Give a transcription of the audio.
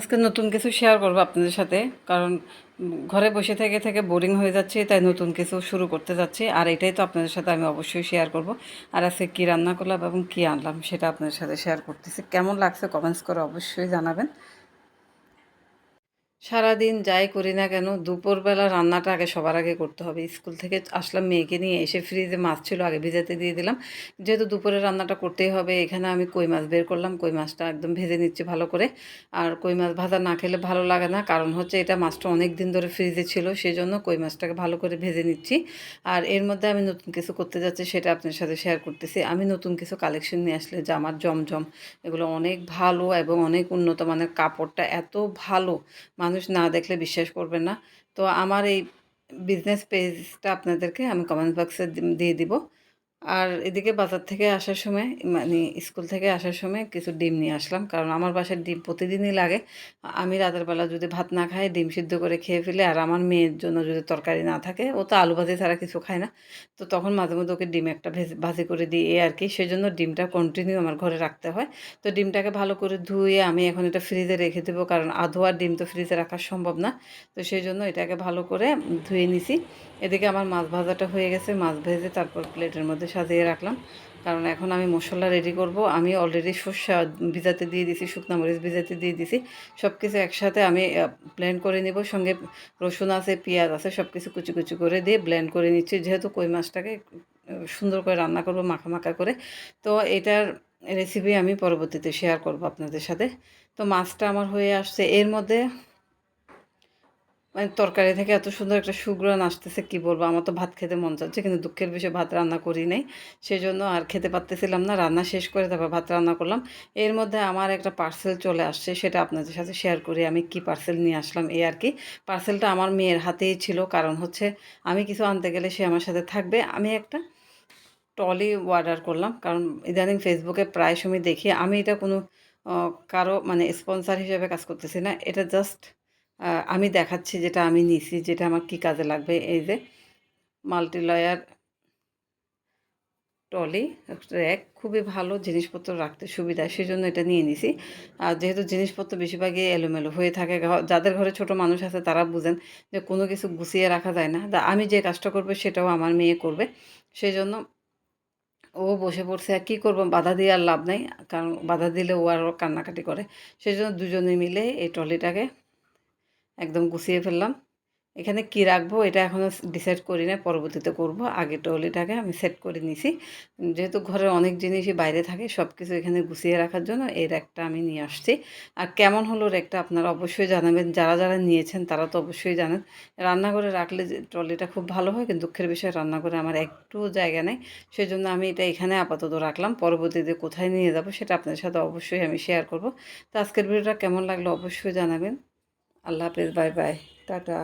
আজকে নতুন কিছু শেয়ার করব আপনাদের সাথে। কারণ ঘরে বসে থেকে থেকে বোরিং হয়ে যাচ্ছে, তাই নতুন কিছু শুরু করতে যাচ্ছি। আর এটাই তো আপনাদের সাথে আমি অবশ্যই শেয়ার করব। আর আজকে কী রান্না করলাম এবং কী আনলাম সেটা আপনাদের সাথে শেয়ার করতেছি। কেমন লাগছে কমেন্টস করে অবশ্যই জানাবেন। সারাদিন যাই করি না কেন, দুপুরবেলা রান্নাটা আগে সবার আগে করতে হবে। স্কুল থেকে আসলাম মেয়েকে নিয়ে, এসে ফ্রিজে মাছ ছিল, আগে ভিজাতে দিয়ে দিলাম। যেহেতু দুপুরে রান্নাটা করতেই হবে, এখানে আমি কই মাছ বের করলাম, কই মাছটা একদম ভেজে নিচ্ছি ভালো করে। আর কই মাছ ভাজা না খেলে ভালো লাগে না, কারণ হচ্ছে এটা মাছটা অনেক দিন ধরে ফ্রিজে ছিল সেই জন্য কই মাছটাকে ভালো করে ভেজে নিচ্ছি। আর এর মধ্যে আমি নতুন কিছু করতে যাচ্ছি, সেটা আপনার সাথে শেয়ার করতেছি। আমি নতুন কিছু কালেকশন নিয়ে আসলে জামার জমজম, এগুলো অনেক ভালো এবং অনেক উন্নত মানের কাপড়টা এত ভালো মানুষ না দেখলে বিশ্বাস করবে না। তো আমার এই বিজনেস পেজটা আপনাদেরকে আমি কমেন্ট বক্সে দিয়ে দিব। আর এদিকে বাজার থেকে আসার সময় মানে স্কুল থেকে আসার সময় কিছু ডিম নিয়ে আসলাম। কারণ আমার বাসায় ডিম প্রতিদিনই লাগে। আমি রাতের বেলা যদি ভাত না খাই, ডিম সিদ্ধ করে খেয়ে ফেলে, আর আমার মেয়ের জন্য যদি তরকারি না থাকে, ও তো আলু ভাজি ছাড়া কিছু খায় না। তো তখন মাঝে মধ্যে ওকে ডিম একটা ভেজে করে দিই এ আর কি। সেই জন্য ডিমটা কন্টিনিউ আমার ঘরে রাখতে হয়। তো ডিমটাকে ভালো করে ধুয়ে আমি এখন এটা ফ্রিজে রেখে দেবো, কারণ আধো আর ডিম তো ফ্রিজে রাখা সম্ভব না। তো সেই জন্য এটাকে ভালো করে ধুয়ে নিছি। এদিকে আমার মাছ ভাজাটা হয়ে গেছে, মাছ ভেজে তারপর প্লেটের মধ্যে সাজিয়ে রাখলাম। কারণ এখন আমি মশলা রেডি করব। আমি অলরেডি সর্ষা ভিজাতে দিয়ে দিছি, শুকনো মরিচ ভিজাতে দিয়ে দিছি। সব কিছু একসাথে আমি ব্লেন্ড করে নিব। সঙ্গে রসুন আছে, পেঁয়াজ আছে সব কিছু কুচি কুচি করে দিয়ে ব্লেন্ড করে নিচ্ছি। যেহেতু কই মাছটাকে সুন্দর করে রান্না করব, মাখা মাখা করে। তো এটার রেসিপি আমি পরবর্তীতে শেয়ার করব আপনাদের সাথে। তো মাছটা আমার হয়ে আসছে। এর মধ্যে মানে তরকারি থেকে এত সুন্দর একটা সুগ্রান আসতেছে, কি বলব? আমার তো ভাত খেতে মন চাচ্ছে, কিন্তু দুঃখের বিষয়ে, ভাত রান্না করি নাই। সেই জন্য আর খেতে পারতেছিলাম না, রান্না শেষ করে তারপর ভাত রান্না করলাম। এর মধ্যে আমার একটা পার্সেল চলে আসছে, সেটা আপনাদের সাথে শেয়ার করি, আমি কি পার্সেল নিয়ে আসলাম এই আর কি। পার্সেলটা আমার মেয়ের হাতেই ছিল, কারণ হচ্ছে আমি কিছু আনতে গেলে সে আমার সাথে থাকবে। আমি একটা টলি অর্ডার করলাম, কারণ ইদানিং ফেসবুকে প্রায় সময় দেখি, আমি এটা কোনো কারও মানে স্পন্সর হিসেবে কাজ করতেছি না, এটা জাস্ট আমি দেখাচ্ছি যেটা আমি নিছি, যেটা আমার কি কাজে লাগবে। এই যে মাল্টি লয়ার টলি র্যাক খুবই ভালো জিনিসপত্র রাখতে সুবিধা সেই জন্য এটা নিয়ে নিছি। আর যেহেতু জিনিসপত্র বেশিরভাগই এলোমেলো হয়ে থাকে যাদের ঘরে ছোট মানুষ আছে তারা বুঝেন যে কোনো কিছু গুছিয়ে রাখা যায় না। আমি যে কাজটা করব সেটাও আমার মেয়ে করবে। সেই জন্য ও বসে পড়ছে, আর কী করব? বাধা দিয়ে আর লাভ নাই, কারণ বাধা দিলে ও আরও কান্নাকাটি করে। সেই জন্য দুজনে মিলে এই ট্রলিটাকে একদম গুছিয়ে ফেললাম। এখানে কি রাখব এটা এখনও ডিসাইড করি না পরবর্তীতে করব। আগে ট্রলিটাকে আমি সেট করে নিছি। যেহেতু ঘরের অনেক জিনিসই বাইরে থাকে সব কিছু এখানে গুছিয়ে রাখার জন্য এই র্যাকটা আমি নিয়ে আসছি। আর কেমন হলো র্যাকটা আপনারা অবশ্যই জানাবেন। যারা যারা নিয়েছেন তারা তো অবশ্যই জানেন। রান্নাঘরে রাখলে ট্রলিটা খুব ভালো হয়, কিন্তু দুঃখের বিষয় রান্নাঘরে আমার একটু জায়গা নেই। সেই জন্য আমি এটা এখানে আপাতত রাখলাম। পরবর্তীতে কোথায় নিয়ে যাব সেটা আপনাদের সাথে অবশ্যই আমি শেয়ার করব। তো আজকের ভিডিওটা কেমন লাগল অবশ্যই জানাবেন। আল্লাহ হাফেজ বাই বাই টাটা।